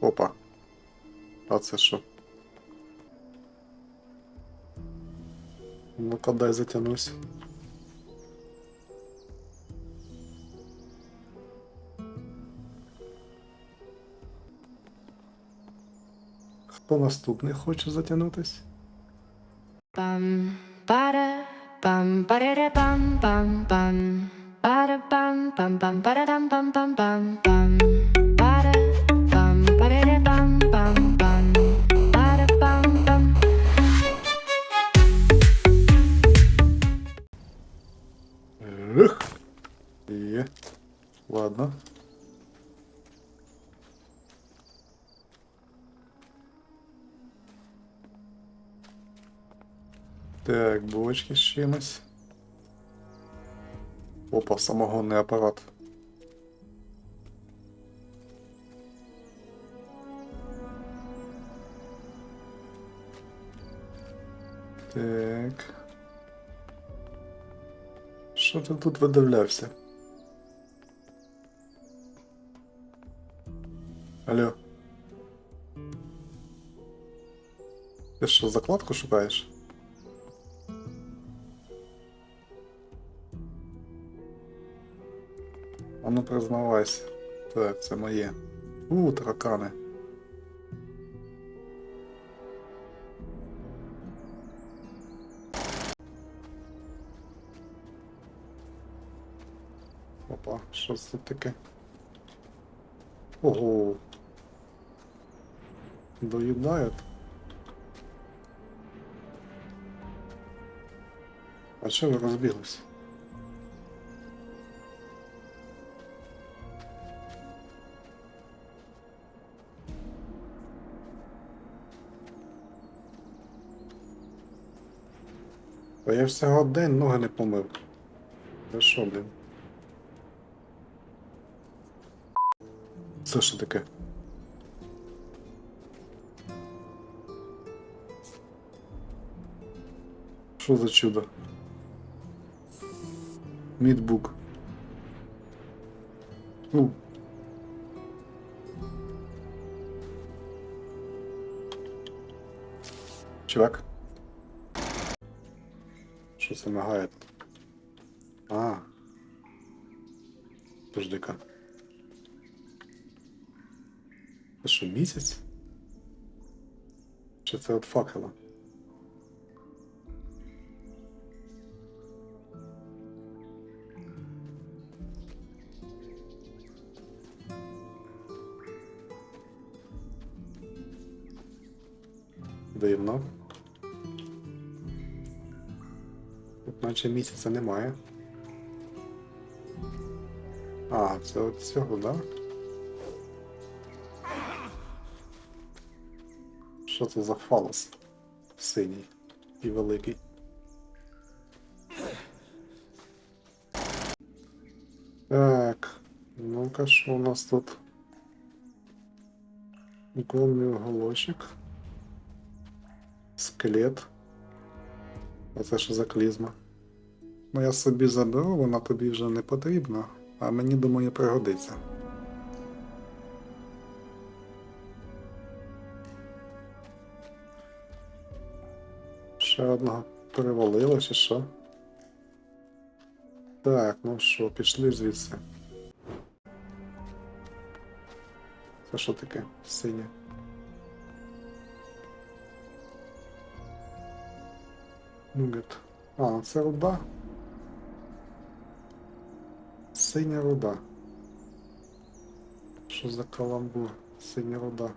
Опа. А це що? Ну-ка дай затянусь. Хто наступний хоче затягнутись? Пам пара пам парера пам пам пара пам пам пам пара пам пам пам пам Ладно. Так, булочки з чимось. Опа, самогонний апарат. Так. Що ти тут видивлявся? Алло. Ти що, закладку шукаєш? А ну признавайся. Так, це моє. У, таракани. Опа, що це таке? Ого. Доїдають. А чого ви розбіглись? Та я всього день ноги не помив. Та що, блін? Це що таке? Що за чудо? Мідбук. Ну. Чувак. Що це мигає? А. Подожди-ка. Це що, місяць? Чи це от факела? Дивно. Тут наче місяця немає. А, це от цього, да? Що це за фалос? Синій і великий. Так, ну-ка, що у нас тут? Іконний оголочок. Скелет. А це що за клізма? Ну я собі заберу, вона тобі вже не потрібна, а мені думаю пригодиться. Ще одного перевалило чи що? Так, ну що, пішли звідси. Це що таке? Синє. Нугет. А, це руда. Синя руда. Що за каламбур? Синя руда.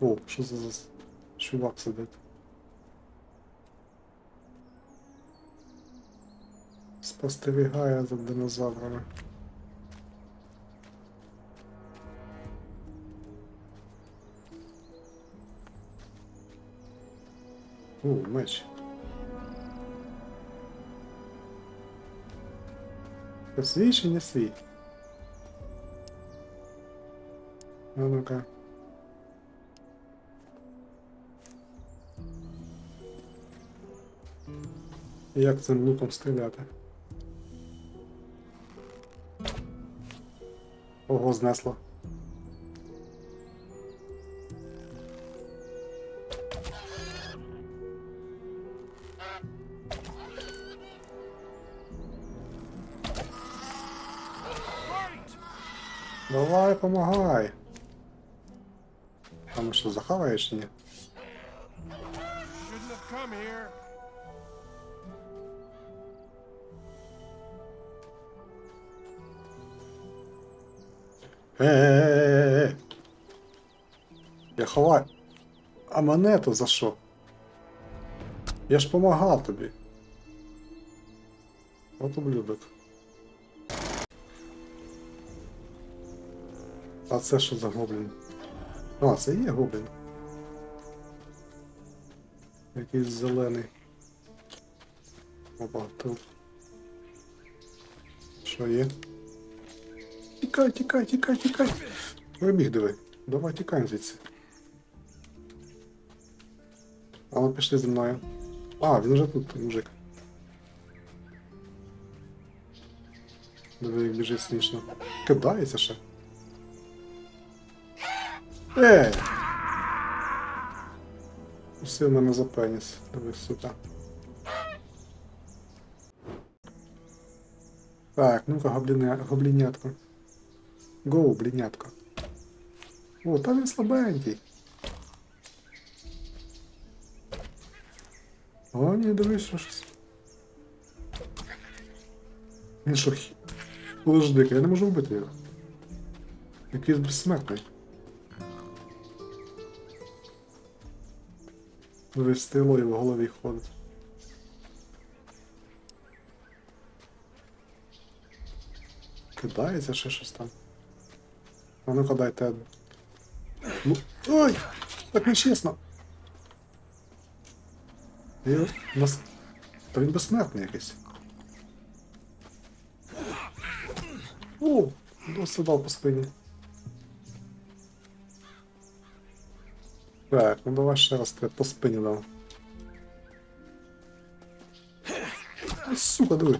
О, що за с- чувак сидить? Спостерігає за динозаврами. О, меч. Свій не свій? А ну-ка. Як цим луком стріляти? Ого, знесло. Давай, помагай. А ну що, захаваєш ні? Shouldn't have come here. Е-е-е-е. Я ховаю. А мене то за що? Я ж помагав тобі. От ублюдок. А це що за гоблін? А, це є гоблін. Якийсь зелений. Опа, тут. Що є? Тікай, тікай, тікай, тікай. Прибіг диви. Давай тікаємо звідси. А ну пішли зі мною. А, він вже тут, мужик. Диви, біжить смішно. Кидається ще. Ей! Усив мене за пеніс. Диви, сука. Так, ну-ка, гобліня... гоблінятко. Гоу, блінятко. О, там він слабенький. О, ні, дивись, що щось. Він що, хі... Подожди, я не можу вбити його. Якийсь безсмертний. Дивись, стило і в голові ходить. Кидається ще щось там. А ну-ка дайте. Ну. Ой! Так нечесно. І нас. Та він безсмертний якийсь. О! Досить дав по спині. Так, ну давай ще раз по спині дам. Сука, диви.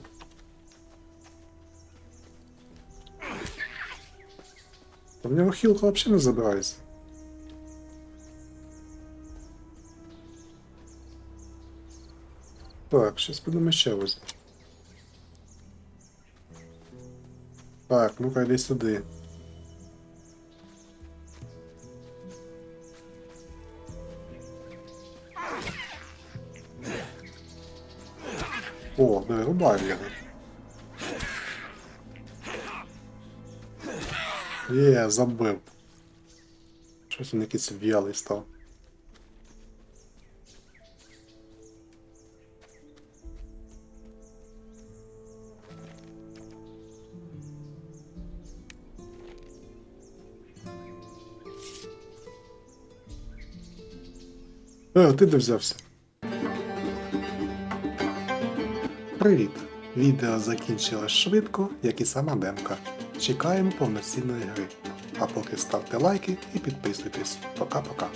Та в нього хілка взагалі не забирається. Так, щас підемо ще возьму. Так, ну-ка йди сюди. Рубай його. Є, забив. Щось він якийсь в'ялий став. Е, ти де взявся? Привіт! Відео закінчилось швидко, як і сама демка. Чекаємо повноцінної гри. А поки ставте лайки і підписуйтесь. Пока-пока.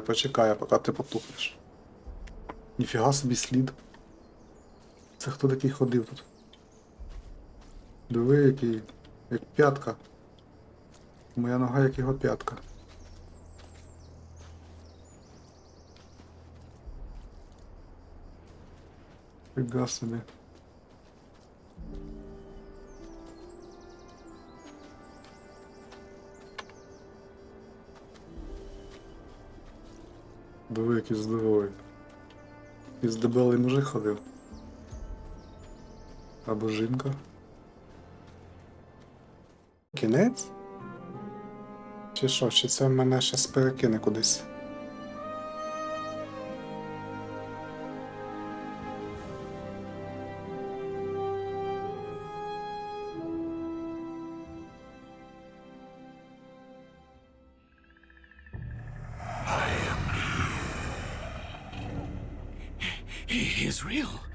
Почекаю, поки ти потухнеш. Ніфіга собі слід. Це хто такий ходив тут? Диви, який. як п'ятка. Моя нога як його п'ятка. Фіга собі. Диви, який здоровий. І здебелий мужик ходив. Або жінка. Кінець? Чи що, чи це мене щас перекине кудись? Is real.